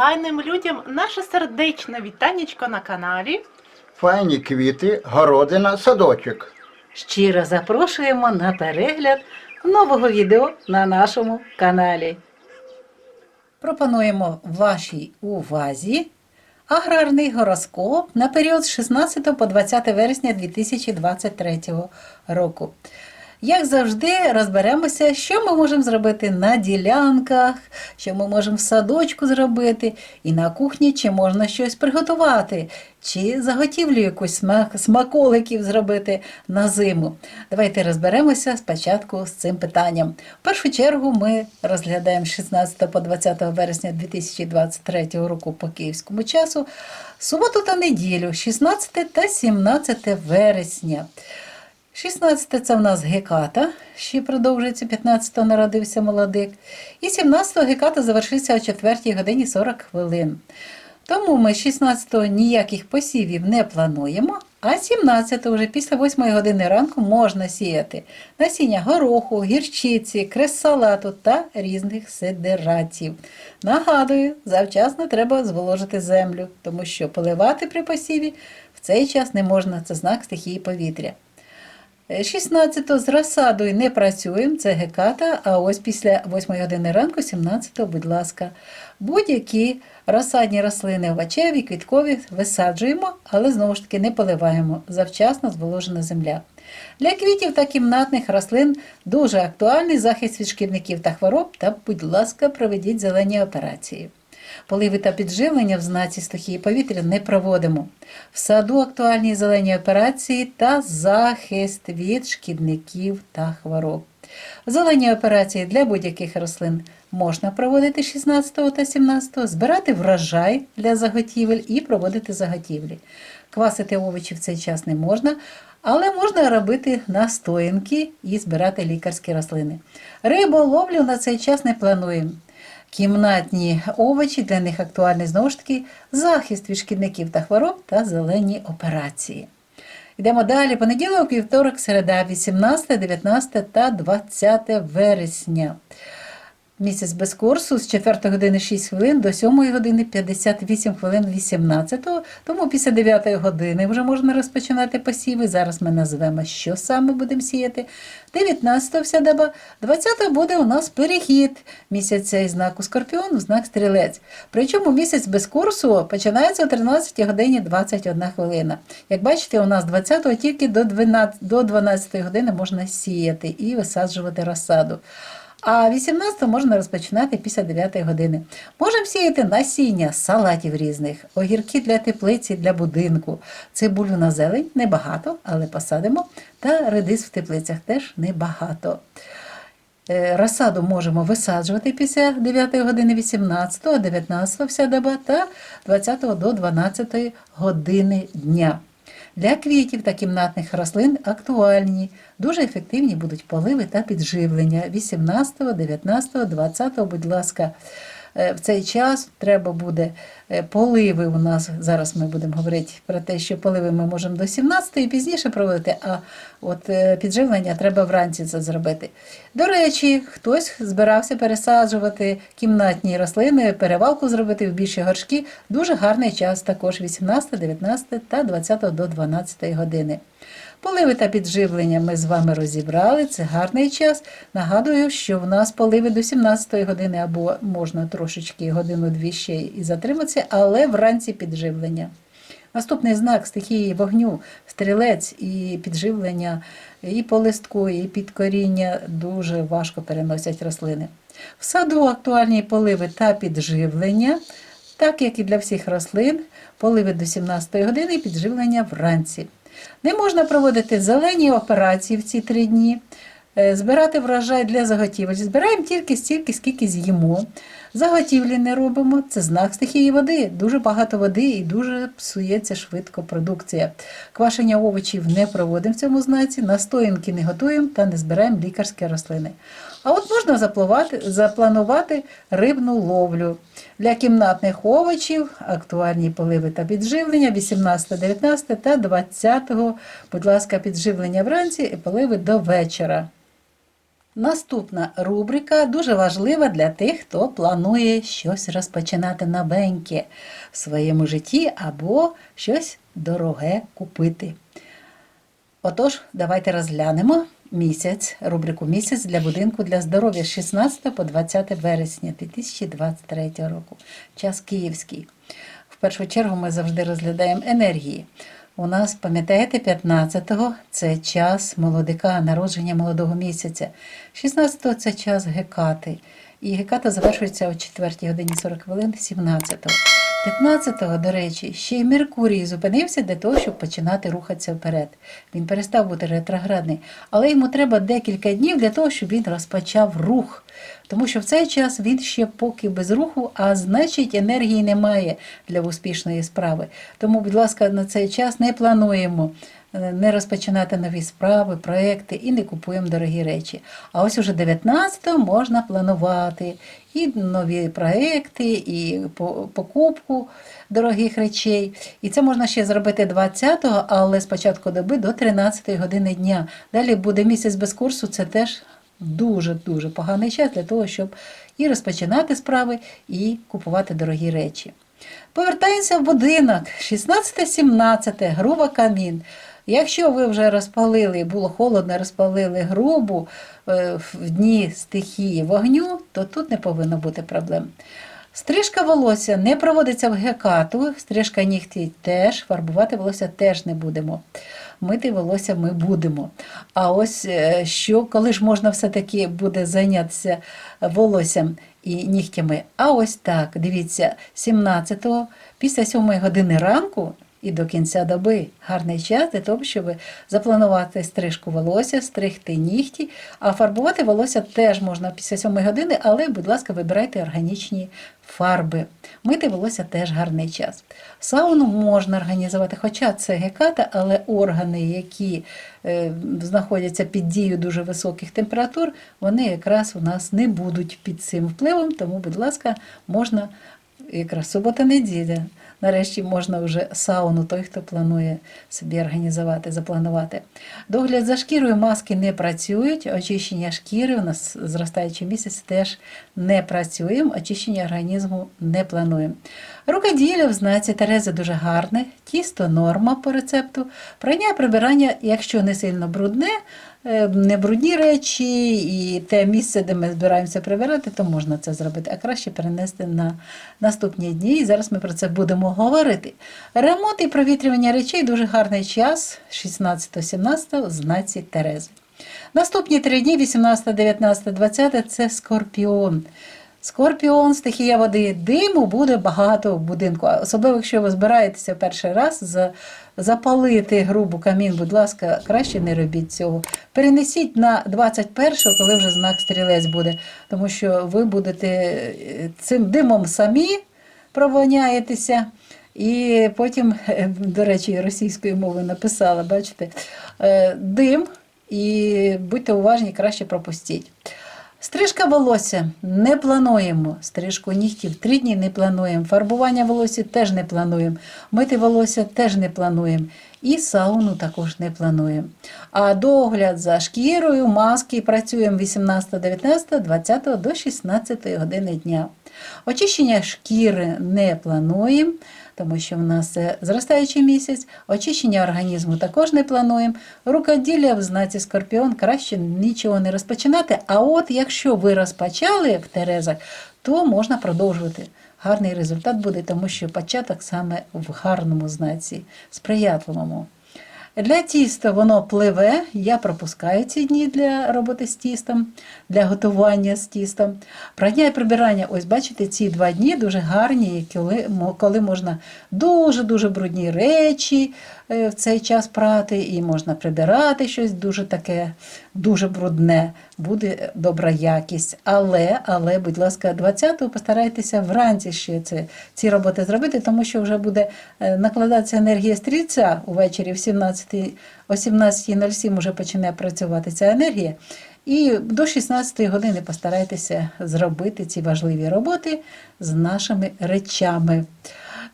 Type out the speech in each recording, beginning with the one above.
файним людям наше сердечне вітанечко на каналі. Файні квіти, городина, садочок. Щиро запрошуємо на перегляд нового відео на нашому каналі. Пропонуємо вашій увазі аграрний гороскоп на період з 16 по 20 вересня 2023 року. Як завжди, розберемося, що ми можемо зробити на ділянках, що ми можемо в садочку зробити, і на кухні, чи можна щось приготувати, чи заготівлю якусь смак, смаколиків зробити на зиму. Давайте розберемося спочатку з цим питанням. В першу чергу ми розглядаємо 16 по 20 вересня 2023 року по київському часу, суботу та неділю, 16 та 17 вересня. 16 це в нас геката, ще продовжується, 15 народився молодик. І 17 геката завершиться о 4 годині 40 хвилин. Тому ми 16-го ніяких посівів не плануємо, а 17 вже після 8 години ранку можна сіяти насіння гороху, гірчиці, крес-салату та різних сидератів. Нагадую, завчасно треба зволожити землю, тому що поливати при посіві в цей час не можна, це знак стихії повітря. 16-го з розсадою не працюємо, це геката, а ось після 8 години ранку, 17-го, будь ласка, будь-які розсадні рослини овочеві, квіткові висаджуємо, але знову ж таки не поливаємо. Завчасно зволожена земля. Для квітів та кімнатних рослин дуже актуальний захист від шкідників та хвороб, та, будь ласка, проведіть зелені операції. Поливи та підживлення в знаці стихії повітря не проводимо. В саду актуальні зелені операції та захист від шкідників та хвороб. Зелені операції для будь-яких рослин можна проводити 16 та 17, збирати врожай для заготівель і проводити заготівлі. Квасити овочі в цей час не можна, але можна робити настоянки і збирати лікарські рослини. Риболовлю на цей час не плануємо. Кімнатні овочі для них актуальний знову ж таки захист від шкідників та хвороб та зелені операції. Йдемо далі. Понеділок, вівторок, середа, 18, 19 та 20 вересня. Місяць без курсу з 4 години 6 хвилин до 7 години 58 хвилин 18, тому після 9 години вже можна розпочинати посіви. Зараз ми назвемо, що саме будемо сіяти. 19 вся доба, 20 буде у нас перехід місяця із знаку Скорпіон знак Стрілець. Причому місяць без курсу починається о 13 годині 21 хвилина. Як бачите, у нас 20 тільки до 12, до 12 години можна сіяти і висаджувати розсаду. А 18 можна розпочинати після 9 години. Можемо сіяти насіння салатів різних, огірки для теплиці, для будинку, цибулю на зелень небагато, але посадимо. Та редис в теплицях теж небагато. Е, Розсаду можемо висаджувати після 9 години 18, 19 вся доба та 20 до 12 години дня. Для квітів та кімнатних рослин актуальні, дуже ефективні будуть поливи та підживлення 18, 19, 20, будь ласка. Е, В цей час треба буде е, поливи у нас. Зараз ми будемо говорити про те, що поливи ми можемо до 17 і пізніше проводити, а от е, підживлення треба вранці це зробити. До речі, хтось збирався пересаджувати кімнатні рослини, перевалку зробити в більші горшки. Дуже гарний час також 18, 19 та 20 до 12 години. Поливи та підживлення ми з вами розібрали. Це гарний час. Нагадую, що в нас поливи до 17 години або можна трошечки годину-дві ще і затриматися, але вранці підживлення. Наступний знак стихії вогню, стрілець і підживлення і по листку, і під коріння дуже важко переносять рослини. В саду актуальні поливи та підживлення, так як і для всіх рослин, поливи до 17 години і підживлення вранці. Не можна проводити зелені операції в ці три дні, збирати врожай для заготівель. Збираємо тільки стільки, скільки з'їмо. Заготівлі не робимо. Це знак стихії води. Дуже багато води і дуже псується швидко продукція. Квашення овочів не проводимо в цьому знаці, настоянки не готуємо та не збираємо лікарські рослини. А от можна запланувати рибну ловлю. Для кімнатних овочів актуальні поливи та підживлення 18, 19 та 20, будь ласка, підживлення вранці і поливи до вечора. Наступна рубрика дуже важлива для тих, хто планує щось розпочинати новеньке в своєму житті або щось дороге купити. Отож, давайте розглянемо місяць, рубрику місяць для будинку для здоров'я з 16 по 20 вересня 2023 року. Час київський. В першу чергу ми завжди розглядаємо енергії. У нас, пам'ятаєте, 15-го це час молодика, народження молодого місяця. 16-го це час гекати. І геката завершується о 4 годині 40 хвилин 17-го. 15-го, до речі, ще й Меркурій зупинився для того, щоб починати рухатися вперед. Він перестав бути ретроградний, але йому треба декілька днів для того, щоб він розпочав рух. Тому що в цей час він ще поки без руху, а значить енергії немає для успішної справи. Тому, будь ласка, на цей час не плануємо не розпочинати нові справи, проекти і не купуємо дорогі речі. А ось уже 19-го можна планувати і нові проекти, і покупку дорогих речей. І це можна ще зробити 20-го, але з початку доби до 13-ї години дня. Далі буде місяць без курсу, це теж дуже-дуже поганий час для того, щоб і розпочинати справи, і купувати дорогі речі. Повертаємося в будинок. 16-17, груба камін. Якщо ви вже розпалили, було холодно, розпалили грубу е, в дні стихії вогню, то тут не повинно бути проблем. Стрижка волосся не проводиться в гекату, стрижка нігтей теж, фарбувати волосся теж не будемо. Мити волосся ми будемо. А ось е, що, коли ж можна все-таки буде зайнятися волоссям і нігтями? А ось так, дивіться, 17-го, після 7 години ранку і до кінця доби гарний час для того, щоб запланувати стрижку волосся, стригти нігті, а фарбувати волосся теж можна після 7 години, але, будь ласка, вибирайте органічні фарби. Мити волосся теж гарний час. Сауну можна організувати, хоча це геката, але органи, які е, знаходяться під дією дуже високих температур, вони якраз у нас не будуть під цим впливом, тому, будь ласка, можна якраз субота-неділя. Нарешті можна вже сауну, той, хто планує собі організувати, запланувати. Догляд за шкірою маски не працюють, очищення шкіри у нас зростаючий місяць теж не працюємо, очищення організму не плануємо. Рукоділля в знаці Терези дуже гарне, тісто норма по рецепту. Прання прибирання, якщо не сильно брудне, не брудні речі і те місце, де ми збираємося прибирати, то можна це зробити, а краще перенести на наступні дні. І зараз ми про це будемо говорити. Ремонт і провітрювання речей дуже гарний час 16-17 в знаці Терези. Наступні три дні, 18, 19, 20 це скорпіон. Скорпіон, стихія води, диму буде багато в будинку. Особливо, якщо ви збираєтеся перший раз запалити грубу камін, будь ласка, краще не робіть цього. Перенесіть на 21-го, коли вже знак стрілець буде, тому що ви будете е, цим димом самі провоняєтеся. І потім, е, до речі, російською мовою написала, бачите, е, дим, і будьте уважні, краще пропустіть. Стрижка волосся не плануємо. Стрижку нігтів три дні не плануємо. Фарбування волосся теж не плануємо. Мити волосся теж не плануємо. І сауну також не плануємо. А догляд за шкірою, маски працюємо 18, 19, 20 до 16 години дня. Очищення шкіри не плануємо, тому що в нас це зростаючий місяць. Очищення організму також не плануємо. Рукоділля в знаці Скорпіон краще нічого не розпочинати. А от якщо ви розпочали в Терезах, то можна продовжувати. Гарний результат буде, тому що початок саме в гарному знаці, сприятливому. Для тіста воно пливе. Я пропускаю ці дні для роботи з тістом, для готування з тістом. Прання і прибирання, ось бачите, ці два дні дуже гарні, коли, можна дуже-дуже брудні речі в цей час прати, і можна прибирати щось дуже таке, дуже брудне, буде добра якість. Але, але, будь ласка, 20-го постарайтеся вранці ще це, ці роботи зробити, тому що вже буде е, накладатися енергія стрільця увечері в 17, о 17.07 вже почне працювати ця енергія. І до 16 години постарайтеся зробити ці важливі роботи з нашими речами.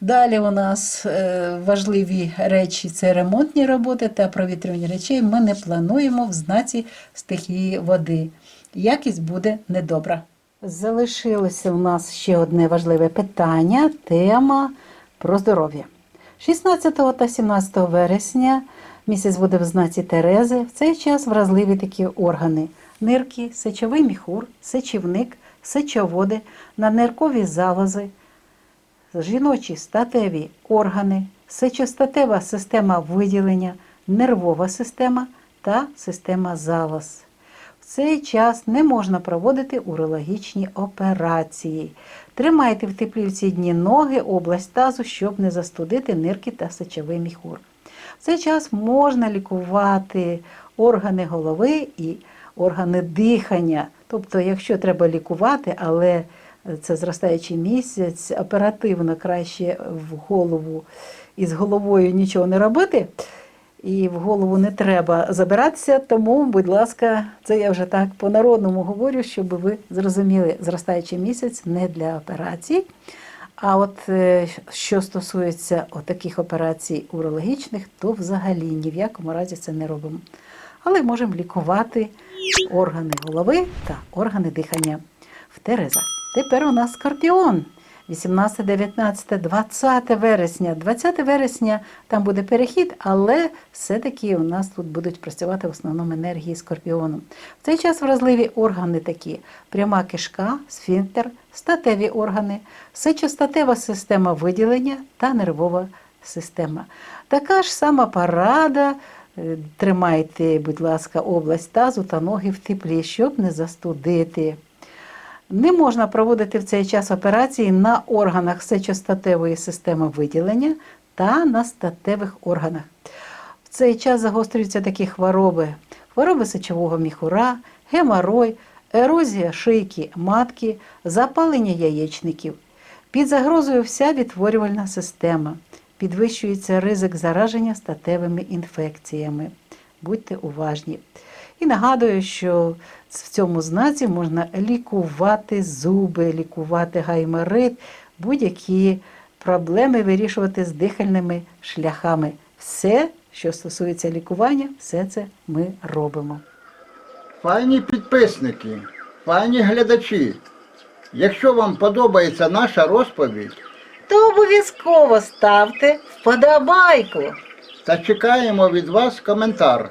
Далі у нас е, важливі речі це ремонтні роботи та провітрювання речей. Ми не плануємо в знаці стихії води. якість буде недобра. Залишилося у нас ще одне важливе питання тема про здоров'я. 16 та 17 вересня місяць буде в знаці Терези. В цей час вразливі такі органи: нирки, сечовий міхур, сечівник, сечоводи, надниркові залози, жіночі статеві органи, сечостатева система виділення, нервова система та система залоз. В цей час не можна проводити урологічні операції. Тримайте в теплі в ці дні ноги, область тазу, щоб не застудити нирки та сечовий міхур. В цей час можна лікувати органи голови і органи дихання. Тобто, якщо треба лікувати, але це зростаючий місяць, оперативно краще в голову і з головою нічого не робити. І в голову не треба забиратися, тому, будь ласка, це я вже так по-народному говорю, щоб ви зрозуміли, зростаючий місяць не для операцій. А от е, що стосується таких операцій урологічних, то взагалі ні в якому разі це не робимо. Але можемо лікувати органи голови та органи дихання в Тереза. Тепер у нас скорпіон. 18, 19, 20 вересня. 20 вересня там буде перехід, але все-таки у нас тут будуть працювати в основному енергії скорпіону. В цей час вразливі органи такі: пряма кишка, сфінктер, статеві органи, сечостатева система виділення та нервова система. Така ж сама парада. Е, Тримайте, будь ласка, область тазу та ноги в теплі, щоб не застудити. Не можна проводити в цей час операції на органах сечостатевої системи виділення та на статевих органах. В цей час загострюються такі хвороби: хвороби сечового міхура, геморой, ерозія шийки матки, запалення яєчників. Під загрозою вся відтворювальна система. Підвищується ризик зараження статевими інфекціями. Будьте уважні. І нагадую, що в цьому знаці можна лікувати зуби, лікувати гайморит, будь-які проблеми вирішувати з дихальними шляхами. Все, що стосується лікування, все це ми робимо. Файні підписники, файні глядачі. Якщо вам подобається наша розповідь, То обов'язково ставте вподобайку. та чекаємо від вас коментар.